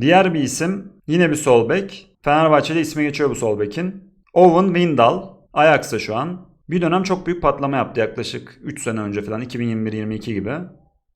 Diğer bir isim yine bir sol bek. Fenerbahçe'de ismi geçiyor bu sol bekin. Owen Windal. Ajax'ta şu an. Bir dönem çok büyük patlama yaptı yaklaşık 3 sene önce falan 2021-22 gibi.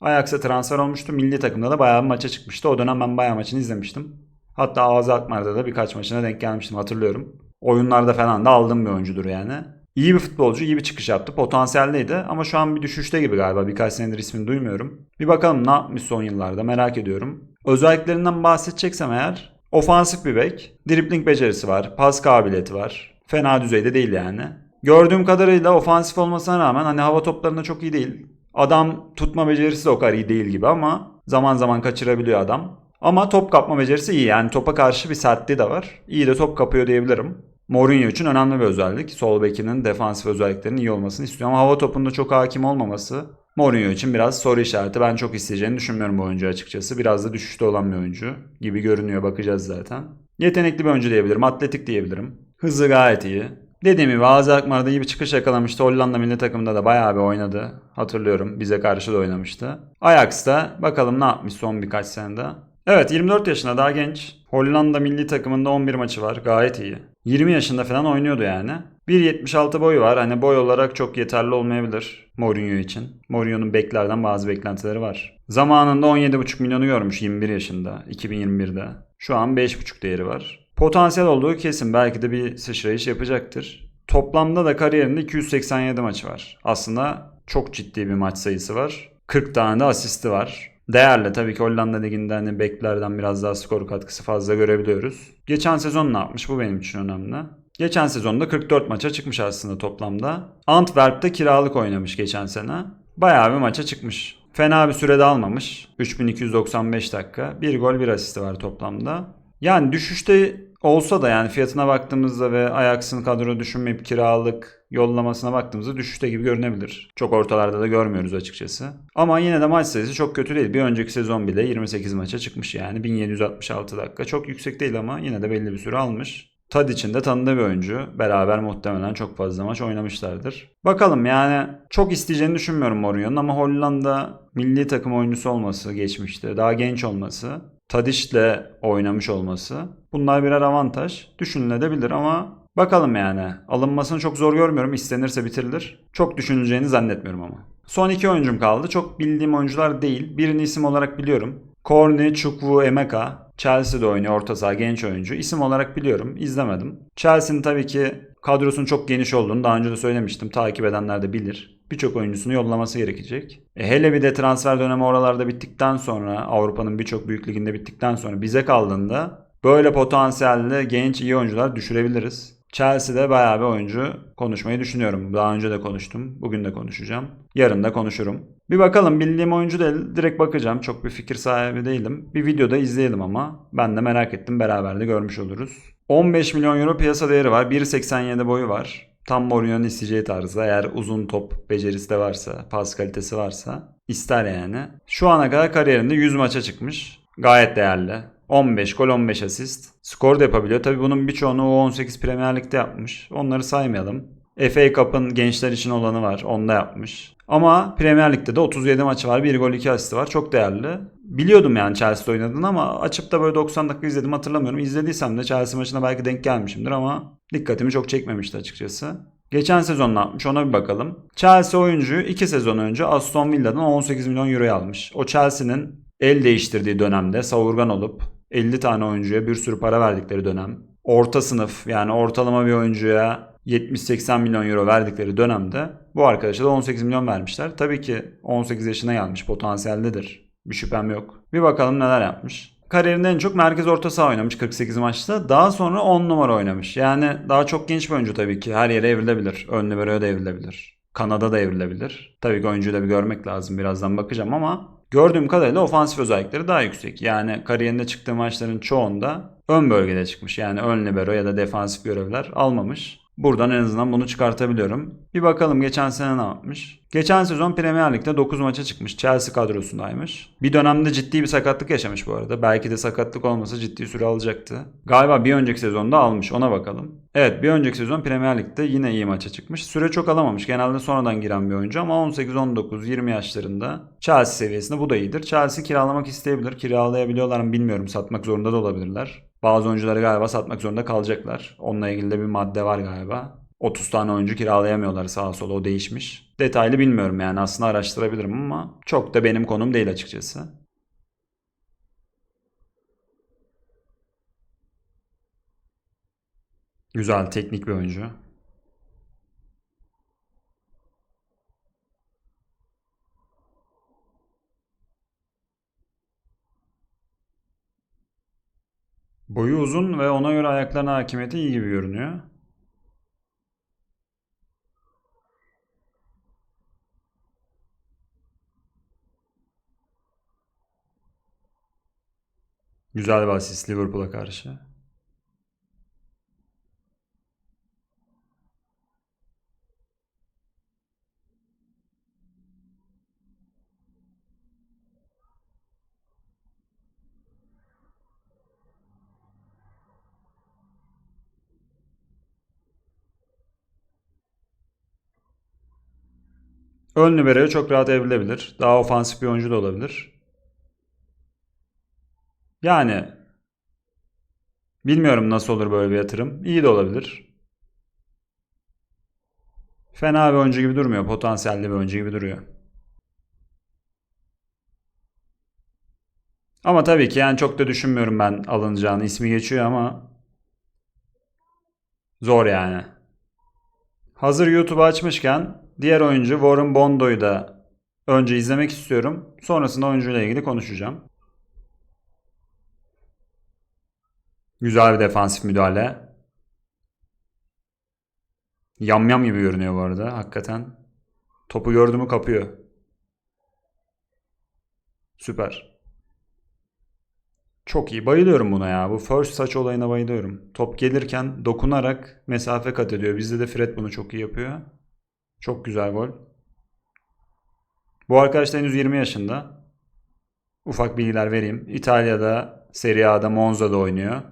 Ajax'a transfer olmuştu. Milli takımda da bayağı bir maça çıkmıştı. O dönem ben bayağı maçını izlemiştim. Hatta Ağzı Akmar'da da birkaç maçına denk gelmiştim hatırlıyorum. Oyunlarda falan da aldığım bir oyuncudur yani. İyi bir futbolcu, iyi bir çıkış yaptı. Potansiyelliydi ama şu an bir düşüşte gibi galiba. Birkaç senedir ismini duymuyorum. Bir bakalım ne yapmış son yıllarda merak ediyorum. Özelliklerinden bahsedeceksem eğer ofansif bir bek. Dribling becerisi var, pas kabiliyeti var. Fena düzeyde değil yani. Gördüğüm kadarıyla ofansif olmasına rağmen hani hava toplarında çok iyi değil. Adam tutma becerisi de o kadar iyi değil gibi ama zaman zaman kaçırabiliyor adam. Ama top kapma becerisi iyi. Yani topa karşı bir sertliği de var. İyi de top kapıyor diyebilirim. Mourinho için önemli bir özellik. Sol bekinin defansif özelliklerinin iyi olmasını istiyor. Ama hava topunda çok hakim olmaması Mourinho için biraz soru işareti. Ben çok isteyeceğini düşünmüyorum bu oyuncu açıkçası. Biraz da düşüşte olan bir oyuncu gibi görünüyor. Bakacağız zaten. Yetenekli bir oyuncu diyebilirim. Atletik diyebilirim. Hızı gayet iyi. Dediğim gibi Ağzı Akmar'da iyi bir çıkış yakalamıştı. Hollanda milli takımında da bayağı bir oynadı. Hatırlıyorum. Bize karşı da oynamıştı. Ajax'ta bakalım ne yapmış son birkaç senede. Evet 24 yaşında daha genç. Hollanda milli takımında 11 maçı var. Gayet iyi. 20 yaşında falan oynuyordu yani. 1.76 boyu var. Hani boy olarak çok yeterli olmayabilir Mourinho için. Mourinho'nun beklerden bazı beklentileri var. Zamanında 17.5 milyonu görmüş 21 yaşında 2021'de. Şu an 5.5 değeri var. Potansiyel olduğu kesin. Belki de bir sıçrayış yapacaktır. Toplamda da kariyerinde 287 maçı var. Aslında çok ciddi bir maç sayısı var. 40 tane de asisti var. Değerli tabii ki Hollanda Ligi'nde hani beklerden biraz daha skor katkısı fazla görebiliyoruz. Geçen sezon ne yapmış bu benim için önemli. Geçen sezonda 44 maça çıkmış aslında toplamda. Antwerp'te kiralık oynamış geçen sene. Bayağı bir maça çıkmış. Fena bir sürede almamış. 3295 dakika. Bir gol bir asisti var toplamda. Yani düşüşte olsa da yani fiyatına baktığımızda ve Ajax'ın kadro düşünmeyip kiralık yollamasına baktığımızda düşüşte gibi görünebilir. Çok ortalarda da görmüyoruz açıkçası. Ama yine de maç sayısı çok kötü değil. Bir önceki sezon bile 28 maça çıkmış yani 1766 dakika. Çok yüksek değil ama yine de belli bir süre almış. Tadic'in de tanıdığı bir oyuncu. Beraber muhtemelen çok fazla maç oynamışlardır. Bakalım yani çok isteyeceğini düşünmüyorum Mourinho'nun ama Hollanda milli takım oyuncusu olması geçmişte. Daha genç olması. Tadic'le oynamış olması. Bunlar birer avantaj. Düşünülebilir ama bakalım yani. Alınmasını çok zor görmüyorum. İstenirse bitirilir. Çok düşünüleceğini zannetmiyorum ama. Son iki oyuncum kaldı. Çok bildiğim oyuncular değil. Birini isim olarak biliyorum. Korni Chukwu Emeka. Chelsea'de oynuyor orta saha genç oyuncu. İsim olarak biliyorum. izlemedim. Chelsea'nin tabii ki kadrosunun çok geniş olduğunu daha önce de söylemiştim. Takip edenler de bilir. Birçok oyuncusunu yollaması gerekecek. E hele bir de transfer dönemi oralarda bittikten sonra Avrupa'nın birçok büyük liginde bittikten sonra bize kaldığında böyle potansiyelli genç iyi oyuncular düşürebiliriz. Chelsea'de bayağı bir oyuncu konuşmayı düşünüyorum. Daha önce de konuştum. Bugün de konuşacağım. Yarın da konuşurum. Bir bakalım bildiğim oyuncu değil. Direkt bakacağım. Çok bir fikir sahibi değilim. Bir videoda izleyelim ama. Ben de merak ettim. Beraber de görmüş oluruz. 15 milyon euro piyasa değeri var. 1.87 boyu var. Tam Mourinho'nun isteyeceği tarzda. Eğer uzun top becerisi de varsa, pas kalitesi varsa ister yani. Şu ana kadar kariyerinde 100 maça çıkmış. Gayet değerli. 15 gol 15 asist. Skor da yapabiliyor. Tabi bunun birçoğunu U18 Premier Lig'de yapmış. Onları saymayalım. FA Cup'ın gençler için olanı var. Onda yapmış. Ama Premier Lig'de de 37 maçı var. 1 gol 2 asist var. Çok değerli. Biliyordum yani Chelsea'de oynadığını ama açıp da böyle 90 dakika izledim hatırlamıyorum. İzlediysem de Chelsea maçına belki denk gelmişimdir ama dikkatimi çok çekmemişti açıkçası. Geçen sezon ne yapmış ona bir bakalım. Chelsea oyuncuyu 2 sezon önce Aston Villa'dan 18 milyon euroya almış. O Chelsea'nin el değiştirdiği dönemde savurgan olup 50 tane oyuncuya bir sürü para verdikleri dönem. Orta sınıf yani ortalama bir oyuncuya 70-80 milyon euro verdikleri dönemde bu arkadaşa da 18 milyon vermişler. Tabii ki 18 yaşına gelmiş potansiyeldedir. Bir şüphem yok. Bir bakalım neler yapmış. Kariyerinde en çok merkez orta saha oynamış 48 maçta. Daha sonra 10 numara oynamış. Yani daha çok genç bir oyuncu tabii ki. Her yere evrilebilir. Ön liberoya da evrilebilir. Kanada da evrilebilir. Tabii ki oyuncuyu da bir görmek lazım. Birazdan bakacağım ama Gördüğüm kadarıyla ofansif özellikleri daha yüksek. Yani kariyerinde çıktığı maçların çoğunda ön bölgede çıkmış. Yani ön libero ya da defansif görevler almamış. Buradan en azından bunu çıkartabiliyorum. Bir bakalım geçen sene ne yapmış. Geçen sezon Premier Lig'de 9 maça çıkmış. Chelsea kadrosundaymış. Bir dönemde ciddi bir sakatlık yaşamış bu arada. Belki de sakatlık olmasa ciddi süre alacaktı. Galiba bir önceki sezonda almış. Ona bakalım. Evet bir önceki sezon Premier Lig'de yine iyi maça çıkmış. Süre çok alamamış. Genelde sonradan giren bir oyuncu ama 18, 19, 20 yaşlarında Chelsea seviyesinde bu da iyidir. Chelsea kiralamak isteyebilir. Kiralayabiliyorlar mı bilmiyorum. Satmak zorunda da olabilirler. Bazı oyuncuları galiba satmak zorunda kalacaklar. Onunla ilgili de bir madde var galiba. 30 tane oyuncu kiralayamıyorlar sağa sola o değişmiş. Detaylı bilmiyorum yani aslında araştırabilirim ama çok da benim konum değil açıkçası. Güzel teknik bir oyuncu. Boyu uzun ve ona göre ayaklarına hakimiyeti iyi gibi görünüyor. Güzel bir asist Liverpool'a karşı. Ön libero'ya çok rahat evrilebilir. Daha ofansif bir oyuncu da olabilir. Yani bilmiyorum nasıl olur böyle bir yatırım. İyi de olabilir. Fena bir oyuncu gibi durmuyor. Potansiyelli bir oyuncu gibi duruyor. Ama tabii ki yani çok da düşünmüyorum ben alınacağını. İsmi geçiyor ama zor yani. Hazır YouTube açmışken diğer oyuncu Warren Bondo'yu da önce izlemek istiyorum. Sonrasında oyuncuyla ilgili konuşacağım. Güzel bir defansif müdahale. Yamyam gibi görünüyor bu arada hakikaten. Topu gördü mü kapıyor. Süper. Çok iyi. Bayılıyorum buna ya. Bu first touch olayına bayılıyorum. Top gelirken dokunarak mesafe kat ediyor. Bizde de Fred bunu çok iyi yapıyor. Çok güzel gol. Bu arkadaş da henüz 20 yaşında. Ufak bilgiler vereyim. İtalya'da Serie A'da Monza'da oynuyor.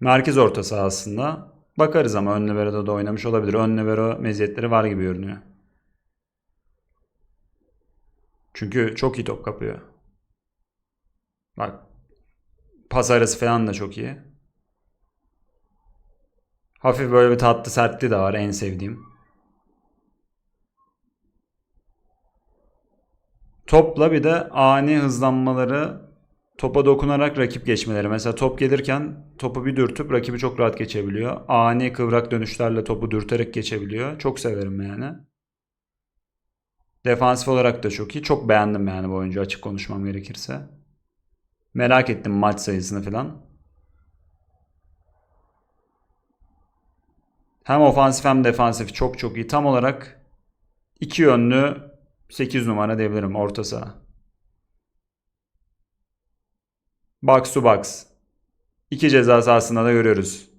Merkez orta sahasında. Bakarız ama ön libero'da da oynamış olabilir. Ön libero meziyetleri var gibi görünüyor. Çünkü çok iyi top kapıyor. Bak. Pas arası falan da çok iyi. Hafif böyle bir tatlı sertliği de var en sevdiğim. Topla bir de ani hızlanmaları topa dokunarak rakip geçmeleri. Mesela top gelirken topu bir dürtüp rakibi çok rahat geçebiliyor. Ani kıvrak dönüşlerle topu dürterek geçebiliyor. Çok severim yani. Defansif olarak da çok iyi. Çok beğendim yani bu oyuncu açık konuşmam gerekirse. Merak ettim maç sayısını falan. Hem ofansif hem defansif çok çok iyi. Tam olarak iki yönlü 8 numara diyebilirim orta saha. Box to box. İki ceza sahasında da görüyoruz.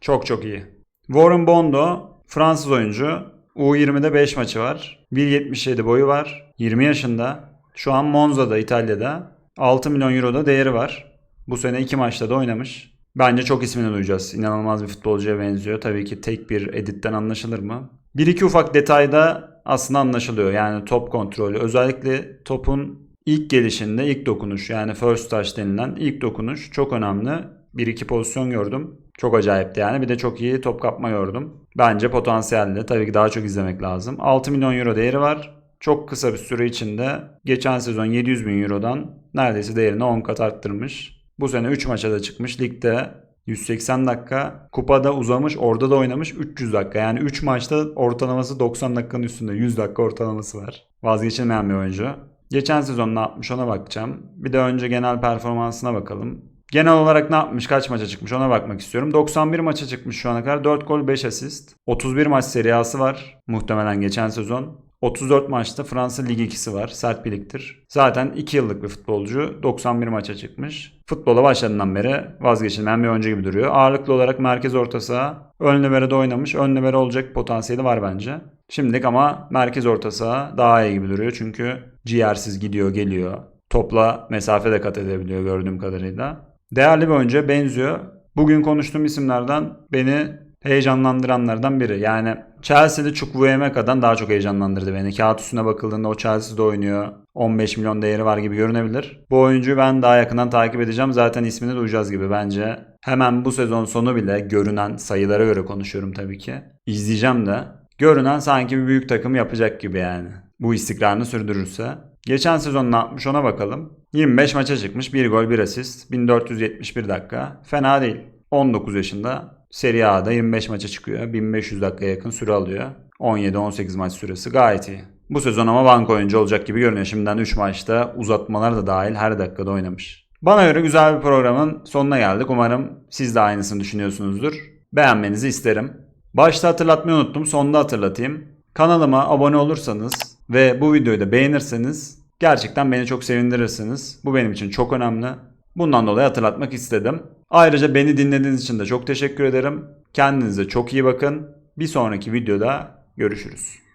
Çok çok iyi. Warren Bondo Fransız oyuncu. U20'de 5 maçı var. 1.77 boyu var. 20 yaşında. Şu an Monza'da İtalya'da. 6 milyon euroda değeri var. Bu sene 2 maçta da oynamış. Bence çok ismini duyacağız. İnanılmaz bir futbolcuya benziyor. Tabii ki tek bir editten anlaşılır mı? Bir iki ufak detayda aslında anlaşılıyor. Yani top kontrolü. Özellikle topun ilk gelişinde ilk dokunuş yani first touch denilen ilk dokunuş çok önemli. Bir iki pozisyon gördüm. Çok acayipti yani. Bir de çok iyi top kapma gördüm. Bence potansiyelli. Tabii ki daha çok izlemek lazım. 6 milyon euro değeri var. Çok kısa bir süre içinde geçen sezon 700 bin eurodan neredeyse değerini 10 kat arttırmış. Bu sene 3 maça da çıkmış. Ligde 180 dakika. Kupada uzamış. Orada da oynamış 300 dakika. Yani 3 maçta ortalaması 90 dakikanın üstünde. 100 dakika ortalaması var. Vazgeçilmeyen bir oyuncu. Geçen sezon ne yapmış ona bakacağım. Bir de önce genel performansına bakalım. Genel olarak ne yapmış, kaç maça çıkmış ona bakmak istiyorum. 91 maça çıkmış şu ana kadar. 4 gol 5 asist. 31 maç seriyası var. Muhtemelen geçen sezon. 34 maçta Fransa Lig 2'si var. Sert bir ligdir. Zaten 2 yıllık bir futbolcu. 91 maça çıkmış. Futbola başladığından beri vazgeçilmeyen bir oyuncu gibi duruyor. Ağırlıklı olarak merkez orta saha. Ön libero'da oynamış. Ön libero olacak potansiyeli var bence. Şimdilik ama merkez orta saha daha iyi gibi duruyor. Çünkü ciğersiz gidiyor geliyor. Topla mesafe de kat edebiliyor gördüğüm kadarıyla. Değerli bir oyuncuya benziyor. Bugün konuştuğum isimlerden beni heyecanlandıranlardan biri. Yani Chelsea'de Chukwuemeka'dan daha çok heyecanlandırdı beni. Kağıt üstüne bakıldığında o Chelsea'de oynuyor. 15 milyon değeri var gibi görünebilir. Bu oyuncuyu ben daha yakından takip edeceğim. Zaten ismini duyacağız gibi bence. Hemen bu sezon sonu bile görünen sayılara göre konuşuyorum tabii ki. İzleyeceğim de. Görünen sanki bir büyük takım yapacak gibi yani. Bu istikrarını sürdürürse. Geçen sezon ne yapmış ona bakalım. 25 maça çıkmış. 1 gol 1 asist. 1471 dakika. Fena değil. 19 yaşında Serie A'da 25 maça çıkıyor. 1500 dakikaya yakın süre alıyor. 17-18 maç süresi gayet iyi. Bu sezon ama banko oyuncu olacak gibi görünüyor. Şimdiden 3 maçta uzatmalar da dahil her dakikada oynamış. Bana göre güzel bir programın sonuna geldik. Umarım siz de aynısını düşünüyorsunuzdur. Beğenmenizi isterim. Başta hatırlatmayı unuttum. Sonda hatırlatayım. Kanalıma abone olursanız ve bu videoyu da beğenirseniz gerçekten beni çok sevindirirsiniz. Bu benim için çok önemli. Bundan dolayı hatırlatmak istedim. Ayrıca beni dinlediğiniz için de çok teşekkür ederim. Kendinize çok iyi bakın. Bir sonraki videoda görüşürüz.